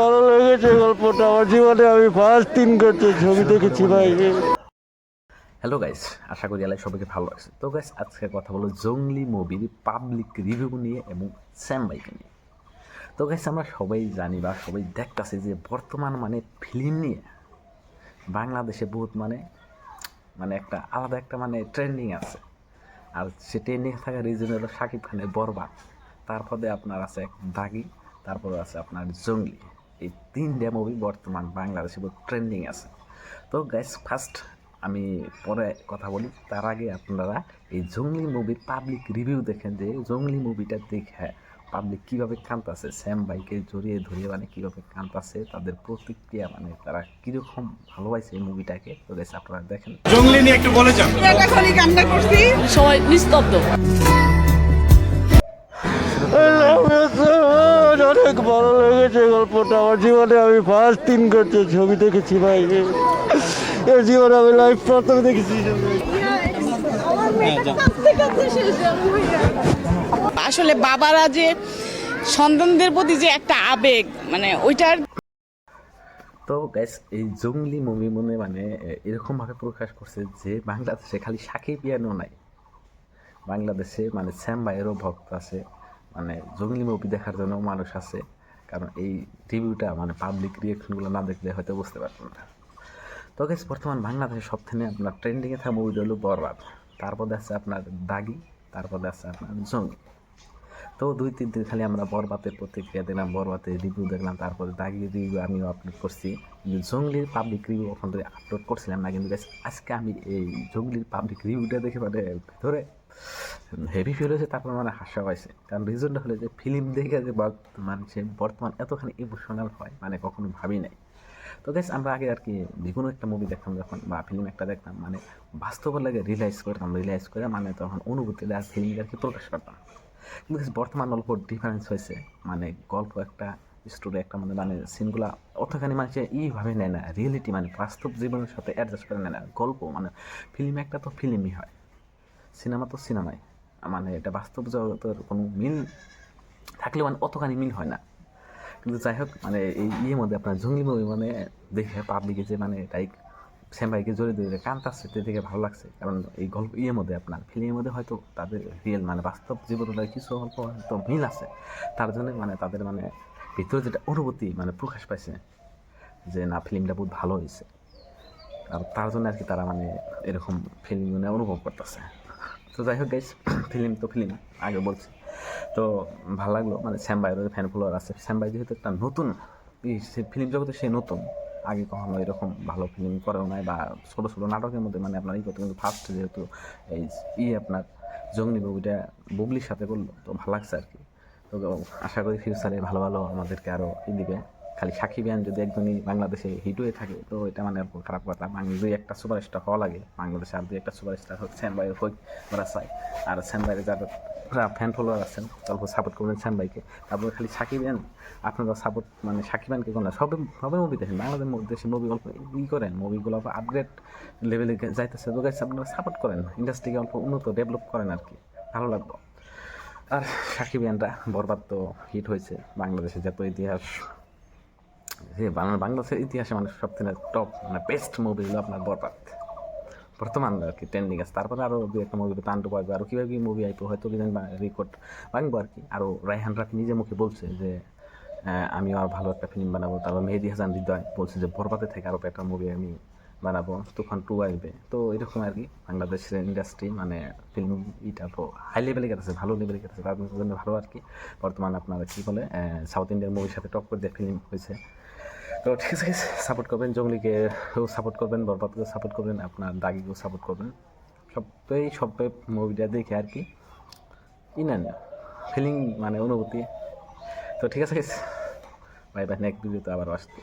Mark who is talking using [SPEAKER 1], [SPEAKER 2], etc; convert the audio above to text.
[SPEAKER 1] ভালো লেগেছে গল্পটা। আমার জীবনে আমি ফার্স্ট দিন করতে ছবি দেখেছি ভাই।
[SPEAKER 2] হ্যালো গাইস আশা করি এলাই সবাইকে ভালো লাগছে তো গাইস আজকে কথা বলো জঙ্গলি মুভির পাবলিক রিভিউ নিয়ে এবং স্যাম বাইকে নিয়ে। তো গাইস আমরা সবাই জানি বা সবাই দেখতেছি যে বর্তমান মানে ফিল্ম নিয়ে বাংলাদেশে বহুত মানে মানে একটা আলাদা একটা মানে ট্রেন্ডিং আছে। আর সে ট্রেন্ডিং থাকা রিজন হলো শাকিব খানের বরবাদ। তারপরে আপনার আছে দাগি তারপরে আছে আপনার জঙ্গলি। এই তিনটা মুভি বর্তমান বাংলাদেশে ট্রেন্ডিং আছে। তো গাইস ফার্স্ট আমি পরে কথা বলি তার আগে আপনারা এই জঙ্গলি মুভির পাবলিক রিভিউ দেখেন যে জঙ্গলি মুভিটা দেখে পাবলিক কীভাবে কাঁদতাছে। স্যাম বাইকে জড়িয়ে ধরিয়ে মানে কীভাবে কাঁদতাছে তাদের প্রতিক্রিয়া মানে তারা কীরকম ভালোবাসে এই মুভিটাকে তো গাইস আপনারা দেখেন।
[SPEAKER 3] জঙ্গলি নিয়ে একটু বলে যান।
[SPEAKER 4] এখনই কান্না করছি
[SPEAKER 5] সবাই নিস্তব্ধ।
[SPEAKER 1] লেগেছে গল্পটা আমার জীবনে আমি ফার্স্ট তিন করতে ছবি দেখেছি ভাই। এর জীবনে আমি লাইফ প্রথম দেখেছি।
[SPEAKER 4] আসলে বাবারা যে সন্তানদের প্রতি যে একটা আবেগ মানে ওইটার
[SPEAKER 2] তো গ্যাস এই জঙ্গলি মুভি মনে মানে এরকমভাবে প্রকাশ করছে যে বাংলাদেশে খালি সাকিব পিয়ানো নাই। বাংলাদেশে মানে স্যাম ভাইয়েরও ভক্ত আছে মানে জঙ্গলি মুভি দেখার জন্য মানুষ আছে। কারণ এই রিভিউটা মানে পাবলিক রিয়েকশনগুলো না দেখলে হয়তো বুঝতে পারবেন না। তো গ্যাস বর্তমান বাংলাদেশে সব থেকে আপনার ট্রেন্ডিংয়ে থাকা মুভিটা হলো বরবাদ। তারপর আছে আপনার দাগি, তারপর আছে আপনার জঙ্গলি তো দুই, তিন দিন খালি আমরা বরবাতের প্রতিক্রিয়া দেখলাম বরবাতের রিভিউ দেখলাম, তারপরে দাগির রিভিউ আমিও আপলোড করছি। কিন্তু জঙ্গলির পাবলিক রিভিউ ওখান থেকে আপলোড করছিলাম না, কিন্তু আজকে আমি এই জঙ্গলির পাবলিক রিভিউটা দেখে মানে ধরে হেভি ফিল হয়েছে, তারপর মানে হাসা পাইছে। কারণ রিজনটা হলো যে ফিল্ম দেখে যে সে বর্তমান এতখানি ইমোশনাল হয় মানে কখনো ভাবি নাই। তো গ্যাস আমরা আগে আর কি যে কোনো একটা মুভি দেখতাম যখন, বা ফিল্ম একটা দেখতাম মানে বাস্তবের লাগে রিয়েলাইজ করতাম রিয়েলাইজ করে মানে তখন অনুভূতিটা ফিল্ম আর কি প্রকাশ করতাম কিন্তু বর্তমান অল্প ডিফারেন্স হয়েছে মানে গল্প একটা স্টোরি একটা মানে মানে সিনগুলা অতখানি মানুষে ইভাবে নেয় না রিয়েলিটি মানে বাস্তব জীবনের সাথে অ্যাডজাস্ট করে নেয় না। গল্প মানে ফিল্ম একটা তো ফিল্মই হয়। সিনেমা তো সিনেমাই। মানে এটা বাস্তব জগতের কোনো মিল থাকলে মানে অতখানি মিল হয় না। কিন্তু যাই হোক মানে এই ইয়ের মধ্যে আপনার জঙ্গলি মুভি মানে দেখে পাবলিকে যে মানে লাইক শ্যাম ভাইকে ধরে কান্তাচ্ছে তে দেখে ভালো লাগছে। কারণ এই গল্প ইয়ের মধ্যে আপনার ফিল্মের মধ্যে হয়তো তাদের রিয়েল মানে বাস্তব জীবনের কিছু অল্প হয়তো মিল আছে। তার জন্য মানে তাদের মানে ভিতরে যেটা অনুভূতি মানে প্রকাশ পাইছে যে না ফিল্মটা বহুত ভালো হয়েছে আর তার জন্য আর কি তারা মানে এরকম ফিল্ম মানে অনুভব করতেছে। তো যাই হোক গাইস ফিল্ম তো ফিল্ম, আগে বলছি। তো ভালো লাগল মানে শ্যাম ভাইয়ের ফ্যান ফলোয়ার আছে, শ্যাম ভাই যেহেতু একটা নতুন ফিল্ম জগতে সে নতুন, আগে কখনো এরকম ভালো ফিল্ম করেও নাই বা ছোটো ছোটো নাটকের মধ্যে মানে আপনার ই করতে, কিন্তু ফার্স্ট যেহেতু এই ই আপনার জঙ্গলি মুভিটা বুবলির সাথে করল, তো ভালো লাগছে আর কি। তো আশা করি ফিউচারে ভালো ভালো আমাদেরকে আরও ই দিবে। খালি সাকিবিয়ান যদি একজনই বাংলাদেশে হিট হয়ে থাকে, তো এটা মানে আর খারাপ কথা। বাংলা দুই একটা সুপারস্টার হওয়া লাগে। বাংলাদেশে আর দুই একটা সুপারস্টার হোক স্যাম ভাই হোক ওরা চাই আর স্যাম ভাইয়ের যারা ফ্যান ফলোয়ার আছেন তারপর সাপোর্ট করবেন স্যাম ভাইকে তারপর খালি সাকিবিয়ান আপনারা সাপোর্ট মানে সাকিবানকে কোনো না, সবে সবে মুভি দেখেন। বাংলাদেশের মধ্যে দেশে মুভি অল্প ই করেন। মুভিগুলো অল্প আপগ্রেড লেভেলে যাইতেছে। তো আপনারা সাপোর্ট করেন। ইন্ডাস্ট্রিকে অল্প উন্নত ডেভেলপ করেন আর কি। ভালো লাগবে। আর সাকিবিয়ানরা বরবাদ তো হিট হয়েছে। বাংলাদেশে যত ইতিহাস যে বাংলা- বাংলাদেশের ইতিহাসে মানে সব থেকে টপ মানে বেস্ট মুভি হলো আপনার বরবাদ। বর্তমান আর কি ট্রেন্ডিং আছে। তারপরে আরও দু একটা মুভি তাণ্ডব আসবে আরও কীভাবে কী মুভি আইবো হয়তো কি রেকর্ড ভাঙবো আর কি। আরও রায়হান রাফি নিজে মুখে বলছে যে আমি আর ভালো একটা ফিল্ম বানাবো। তারপর মেহেদি হাসান হৃদয় বলছে যে, বরবাদে থেকে আরও একটা মুভি আমি বানাবো। তুফান টু আসবে। তো এরকম আর কি বাংলাদেশের ইন্ডাস্ট্রি মানে ফিল্ম ইটা তো হাই লেভেলে গেছে, ভালো লেভেলে গেছে। তার জন্য ভালো আর কি। বর্তমানে আপনারা কী বলে সাউথ ইন্ডিয়ান মুভির সাথে টপ করে দিয়ে ফিল্ম হয়েছে। তো ঠিক আছে সাপোর্ট করবেন জঙ্গলিকেও সাপোর্ট করবেন বরবাদকেও সাপোর্ট করবেন, আপনার দাগিকেও সাপোর্ট করবেন। সবাই সব মুভিটা দেখে আর কি। ইনান ফিলিং মানে অনুভূতি। তো ঠিক আছে বাই বাই নেক্সট ভিডিওতে আবার আসতে